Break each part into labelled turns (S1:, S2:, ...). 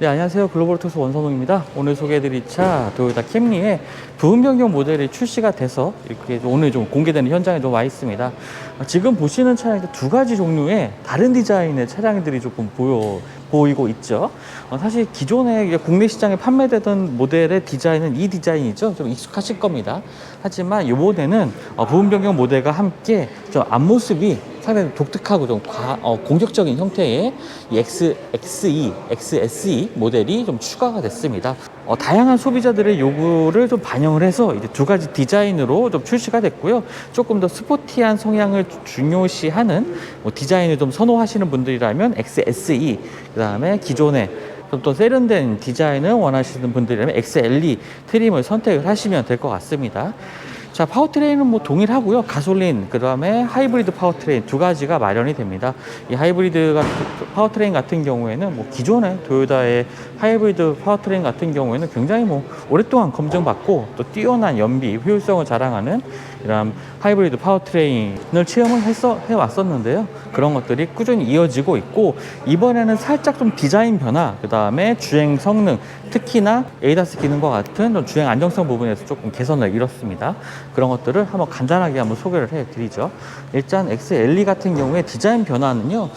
S1: 네, 안녕하세요. 글로벌 투스 원선웅입니다. 오늘 소개해드릴 차 도요타 캠리의 부분 변경 모델이 출시가 돼서 이렇게 오늘 좀 공개되는 현장에 좀 와 있습니다. 어, 지금 보시는 차량이 두 가지 종류의 다른 디자인의 차량들이 조금 보여 보이고 있죠. 어, 사실 기존에 국내 시장에 판매되던 모델의 디자인은 이 디자인이죠. 좀 익숙하실 겁니다. 하지만 이번에는 어, 부분 변경 모델과 함께 좀 앞모습이 상당히 독특하고 좀 과- 어, 공격적인 형태의 이 X, XE, XSE 모델이 좀 추가가 됐습니다. 어, 다양한 소비자들의 요구를 좀 반영을 해서 이제 두 가지 디자인으로 좀 출시가 됐고요. 조금 더 스포티한 성향을 중요시하는 뭐 디자인을 좀 선호하시는 분들이라면 XSE, 그 다음에 기존의 좀더 세련된 디자인을 원하시는 분들이라면 XLE 트림을 선택을 하시면 될 것 같습니다. 자, 파워트레인은 뭐 동일하고요. 가솔린, 그 다음에 하이브리드 파워트레인 두 가지가 마련이 됩니다. 이 하이브리드 같은 파워트레인 같은 경우에는 뭐 기존의 도요타의 하이브리드 파워트레인 같은 경우에는 굉장히 뭐 오랫동안 검증받고 또 뛰어난 연비, 효율성을 자랑하는 이런 하이브리드 파워트레인을 체험을 했어, 해왔었는데요. 그런 것들이 꾸준히 이어지고 있고 이번에는 살짝 좀 디자인 변화, 그 다음에 주행 성능, 특히나 에이다스 기능과 같은 좀 주행 안정성 부분에서 조금 개선을 이뤘습니다. 그런 것들을 한번 간단하게 한번 소개를 해드리죠. 일단 XLE 같은 경우에 디자인 변화는요.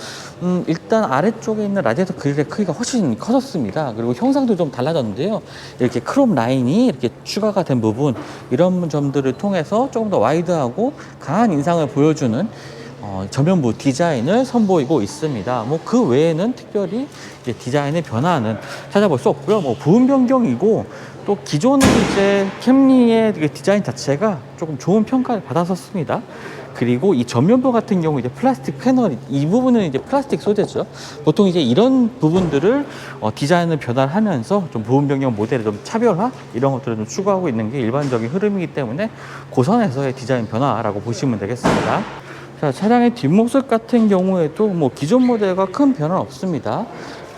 S1: 음, 일단 아래쪽에 있는 라디에이터 그릴의 크기가 훨씬 커졌습니다. 그리고 형상도 좀 달라졌는데요. 이렇게 크롬 라인이 이렇게 추가가 된 부분 이런 점들을 통해서 조금 더 와이드하고 강한 인상을 보여주는 어, 전면부 디자인을 선보이고 있습니다. 뭐 그 외에는 특별히 디자인의 변화는 찾아볼 수 없고요. 뭐 부분 변경이고 또 기존의 이제 캠리의 그 디자인 자체가 조금 좋은 평가를 받았었습니다. 그리고 이 전면부 같은 경우 이제 플라스틱 패널 이 부분은 이제 플라스틱 소재죠. 보통 이제 이런 부분들을 어, 디자인을 변화하면서 좀 부분 변경 모델의 좀 차별화 이런 것들을 좀 추구하고 있는 게 일반적인 흐름이기 때문에 고선에서의 디자인 변화라고 보시면 되겠습니다. 자, 차량의 뒷모습 같은 경우에도 뭐 기존 모델과 큰 변화는 없습니다.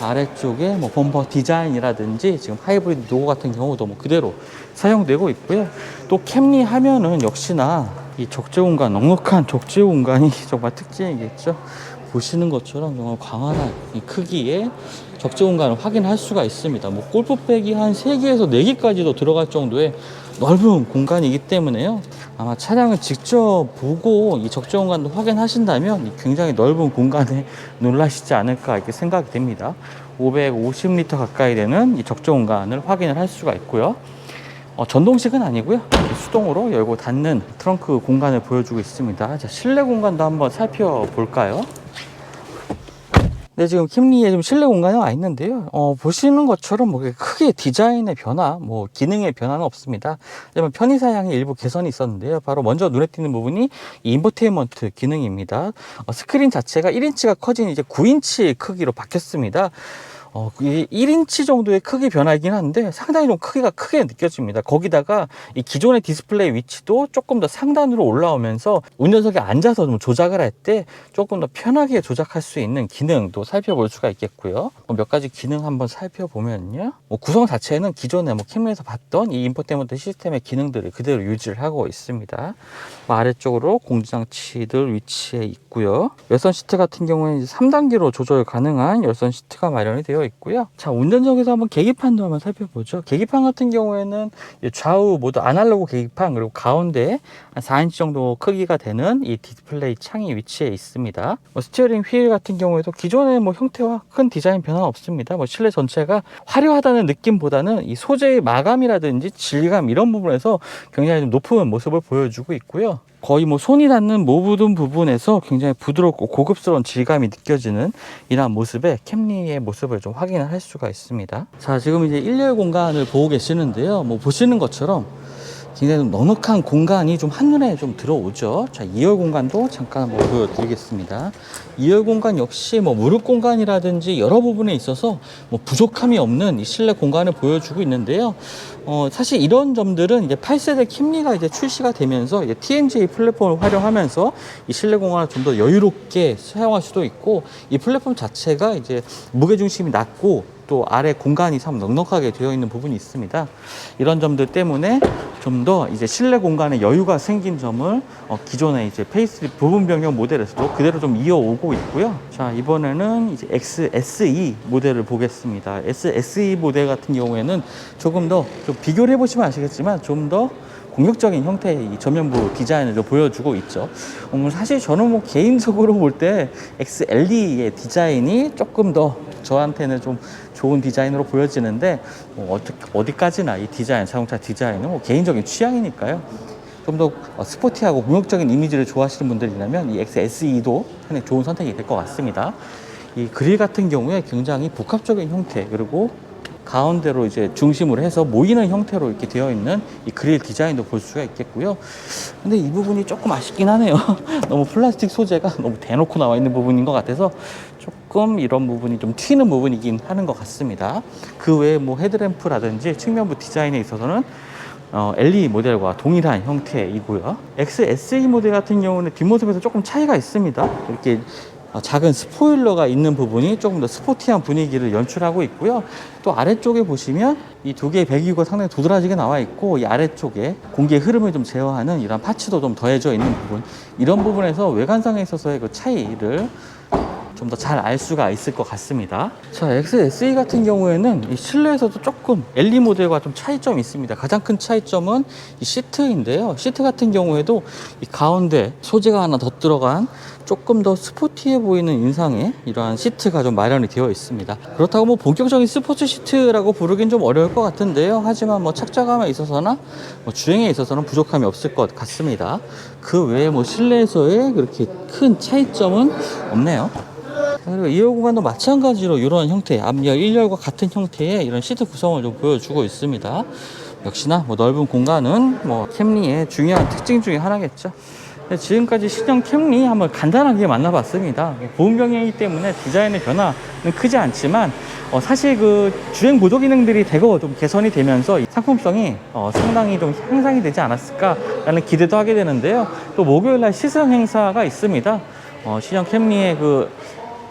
S1: 아래쪽에 뭐 범퍼 디자인이라든지 지금 하이브리드 로고 같은 경우도 뭐 그대로 사용되고 있고요. 또 캠리 하면은 역시나 이 적재 공간, 넉넉한 적재 공간이 정말 특징이겠죠. 보시는 것처럼 정말 광활한 이 크기의 적재 공간을 확인할 수가 있습니다. 뭐 골프백이 한 3개에서 4개까지도 들어갈 정도의 넓은 공간이기 때문에요. 아마 차량을 직접 보고 이 적재 공간도 확인하신다면 이 굉장히 넓은 공간에 놀라시지 않을까 이렇게 생각이 됩니다. 550리터 가까이 되는 이 적재 공간을 확인을 할 수가 있고요. 어, 전동식은 아니고요. 수동으로 열고 닫는 트렁크 공간을 보여주고 있습니다. 자, 실내 공간도 한번 살펴볼까요? 네, 지금 캠리에 좀 실내 공간에 와 있는데요. 어, 보시는 것처럼 뭐 크게 디자인의 변화, 뭐 기능의 변화는 없습니다. 하지만 편의 사양에 일부 개선이 있었는데요. 바로 먼저 눈에 띄는 부분이 이 인포테인먼트 기능입니다. 어, 스크린 자체가 1인치가 커진 이제 9인치 크기로 바뀌었습니다. 어, 이 1인치 정도의 크기 변화이긴 한데 상당히 좀 크기가 크게 느껴집니다. 거기다가 이 기존의 디스플레이 위치도 조금 더 상단으로 올라오면서 운전석에 앉아서 좀 조작을 할 때 조금 더 편하게 조작할 수 있는 기능도 살펴볼 수가 있겠고요. 어, 몇 가지 기능 한번 살펴보면요. 뭐 구성 자체는 기존에 뭐 캠에서 봤던 이 인포테인먼트 시스템의 기능들을 그대로 유지를 하고 있습니다. 뭐 아래쪽으로 공지장치들 위치해 있고요. 열선 시트 같은 경우에는 3단계로 조절 가능한 열선 시트가 마련이 되어 있고요. 자, 운전석에서 한번 계기판도 한번 살펴보죠. 계기판 같은 경우에는 이 좌우 모두 아날로그 계기판 그리고 가운데에 한 4인치 정도 크기가 되는 이 디스플레이 창이 위치해 있습니다. 뭐 스티어링 휠 같은 경우에도 기존의 뭐 형태와 큰 디자인 변화는 없습니다. 뭐 실내 전체가 화려하다는 느낌보다는 이 소재의 마감이라든지 질감 이런 부분에서 굉장히 좀 높은 모습을 보여주고 있고요. 거의 뭐 손이 닿는 모든 부분에서 굉장히 부드럽고 고급스러운 질감이 느껴지는 이러한 모습의 캠리의 모습을 좀 확인을 할 수가 있습니다. 자, 지금 이제 1열 공간을 보고 계시는데요. 뭐 보시는 것처럼 굉장히 좀 넉넉한 공간이 좀 한눈에 좀 들어오죠. 자, 2열 공간도 잠깐 한번 보여드리겠습니다. 2열 공간 역시 뭐 무릎 공간이라든지 여러 부분에 있어서 뭐 부족함이 없는 이 실내 공간을 보여주고 있는데요. 어, 사실 이런 점들은 이제 8세대 킴리가 이제 출시가 되면서 이제 TNGA 플랫폼을 활용하면서 이 실내 공간을 좀 더 여유롭게 사용할 수도 있고 이 플랫폼 자체가 이제 무게 중심이 낮고 또 아래 공간이 참 넉넉하게 되어 있는 부분이 있습니다. 이런 점들 때문에 좀 더 이제 실내 공간에 여유가 생긴 점을 어, 기존의 이제 페이스리프트 부분 변경 모델에서도 그대로 좀 이어오고 있고요. 자 이번에는 이제 XSE 모델을 보겠습니다. XSE 모델 같은 경우에는 조금 더 좀 비교를 해보시면 아시겠지만 좀더 공격적인 형태의 이 전면부 디자인을 좀 보여주고 있죠. 음, 사실 저는 뭐 개인적으로 볼 때 XLE의 디자인이 조금 더 저한테는 좀 좋은 디자인으로 보여지는데 뭐 어디, 어디 까지나 이 디자인, 자동차 디자인은 뭐 개인적인 취향이니까요. 좀 더 스포티하고 공격적인 이미지를 좋아하시는 분들이라면 이 XSE도 상당히 좋은 선택이 될 것 같습니다. 이 그릴 같은 경우에 굉장히 복합적인 형태 그리고 가운데로 이제 중심으로 해서 모이는 형태로 이렇게 되어 있는 이 그릴 디자인도 볼 수가 있겠고요. 근데 이 부분이 조금 아쉽긴 하네요. 너무 플라스틱 소재가 너무 대놓고 나와 있는 부분인 것 같아서 조금 이런 부분이 좀 튀는 부분이긴 하는 것 같습니다. 그 외에 뭐 헤드램프라든지 측면부 디자인에 있어서는 어, LE 모델과 동일한 형태이고요. XSE 모델 같은 경우는 뒷모습에서 조금 차이가 있습니다. 이렇게 어, 작은 스포일러가 있는 부분이 조금 더 스포티한 분위기를 연출하고 있고요. 또 아래쪽에 보시면 이 두 개의 배기구가 상당히 도드라지게 나와 있고 이 아래쪽에 공기의 흐름을 좀 제어하는 이런 파츠도 좀 더해져 있는 부분 이런 부분에서 외관상에 있어서의 그 차이를 좀 더 잘 알 수가 있을 것 같습니다. 자, XSE 같은 경우에는 이 실내에서도 조금 LE 모델과 좀 차이점이 있습니다. 가장 큰 차이점은 이 시트인데요. 시트 같은 경우에도 이 가운데 소재가 하나 더 들어간 조금 더 스포티해 보이는 인상의 이러한 시트가 좀 마련이 되어 있습니다. 그렇다고 뭐 본격적인 스포츠 시트라고 부르긴 좀 어려울 것 같은데요. 하지만 뭐 착장감에 있어서나 뭐 주행에 있어서는 부족함이 없을 것 같습니다. 그 외에 뭐 실내에서의 그렇게 큰 차이점은 없네요. 그리고 2열 공간도 마찬가지로 이런 형태, 앞열 1열과 같은 형태의 이런 시트 구성을 좀 보여주고 있습니다. 역시나 뭐 넓은 공간은 뭐 캠리의 중요한 특징 중에 하나겠죠. 네, 지금까지 신형 캠리 한번 간단하게 만나봤습니다. 보험 병행이기 때문에 디자인의 변화는 크지 않지만 어, 사실 그 주행 보조 기능들이 대거 좀 개선이 되면서 이 상품성이 어, 상당히 좀 향상이 되지 않았을까라는 기대도 하게 되는데요. 또 목요일 날 시승 행사가 있습니다. 어, 신형 캠리의 그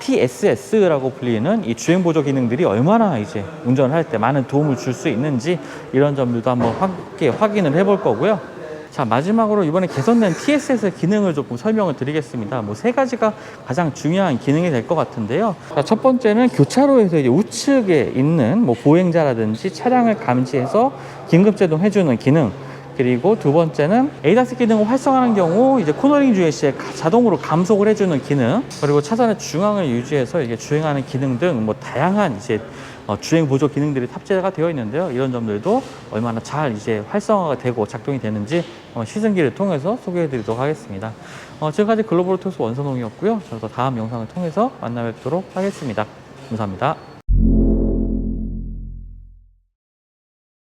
S1: PSS라고 불리는 이 주행 보조 기능들이 얼마나 이제 운전을 할때 많은 도움을 줄 수 있는지 이런 점들도 한번 함께 확인을 해볼 거고요. 자 마지막으로 이번에 개선된 TSS 기능을 조금 설명을 드리겠습니다. 뭐 세 가지가 가장 중요한 기능이 될 것 같은데요. 자, 첫 번째는 교차로에서 이제 우측에 있는 뭐 보행자라든지 차량을 감지해서 긴급 제동 해주는 기능. 그리고 두 번째는 에이다스 기능을 활성화하는 경우 이제 코너링 주행 시에 가- 자동으로 감속을 해주는 기능 그리고 차선의 중앙을 유지해서 이게 주행하는 기능 등 뭐 다양한 이제 어, 주행 보조 기능들이 탑재가 되어 있는데요. 이런 점들도 얼마나 잘 이제 활성화가 되고 작동이 되는지 어, 시승기를 통해서 소개해 드리도록 하겠습니다. 어, 지금까지 글로벌 토스 원선홍이었고요. 저도 다음 영상을 통해서 만나 뵙도록 하겠습니다. 감사합니다.